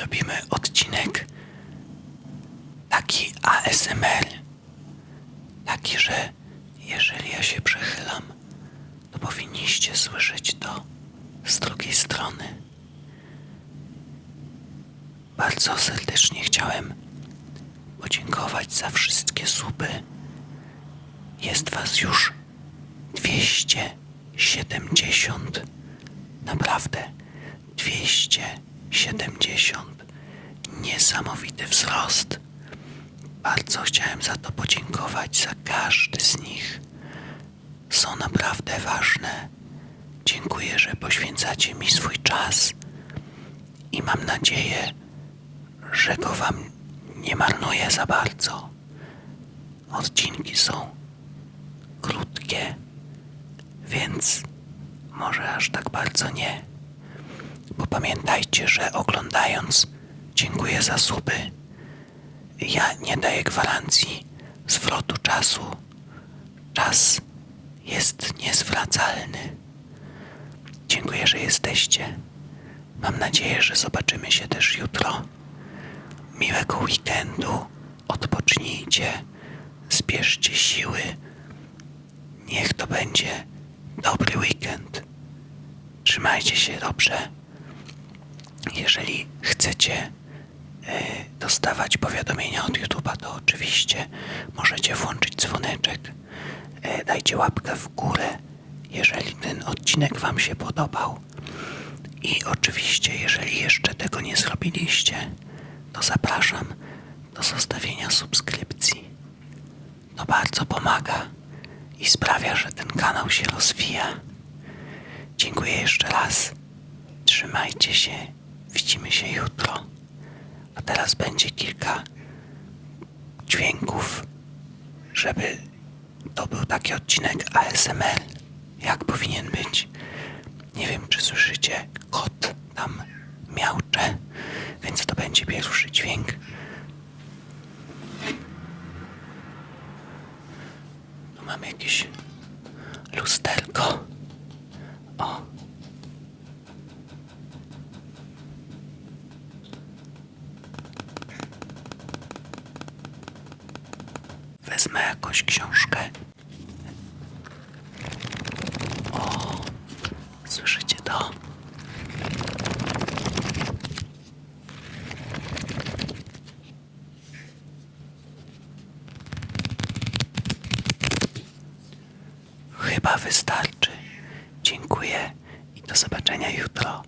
robimy odcinek taki ASMR. Taki, że jeżeli ja się przechylam, to powinniście słyszeć to z drugiej strony. Bardzo serdecznie chciałem podziękować za wszystkie suby. Jest was już 270. Naprawdę 270. Niesamowity wzrost. Bardzo chciałem za to podziękować, za każdy z nich. Są naprawdę ważne. Dziękuję, że poświęcacie mi swój czas i mam nadzieję, że go wam nie marnuję za bardzo. Odcinki są krótkie, więc może aż tak bardzo nie. Bo pamiętajcie, że oglądając dziękuję za suby. Ja nie daję gwarancji zwrotu czasu. Czas jest niezwracalny. Dziękuję, że jesteście. Mam nadzieję, że zobaczymy się też jutro. Miłego weekendu. Odpocznijcie. Zbierzcie siły. Niech to będzie dobry weekend. Trzymajcie się dobrze. Jeżeli chcecie e, dostawać powiadomienia od YouTube'a, to oczywiście możecie włączyć dzwoneczek. E, dajcie łapkę w górę, jeżeli ten odcinek Wam się podobał. I oczywiście, jeżeli jeszcze tego nie zrobiliście, to zapraszam do zostawienia subskrypcji. To bardzo pomaga i sprawia, że ten kanał się rozwija. Dziękuję jeszcze raz. Trzymajcie się. Widzimy się jutro. A teraz będzie kilka dźwięków, żeby to był taki odcinek ASMR, jak powinien być. Nie wiem, czy słyszycie, kot tam miaucze, więc to będzie pierwszy dźwięk. Tu mam jakieś lusterko. O. Wezmę jakąś książkę. O, słyszycie to? Chyba wystarczy. Dziękuję i do zobaczenia jutro.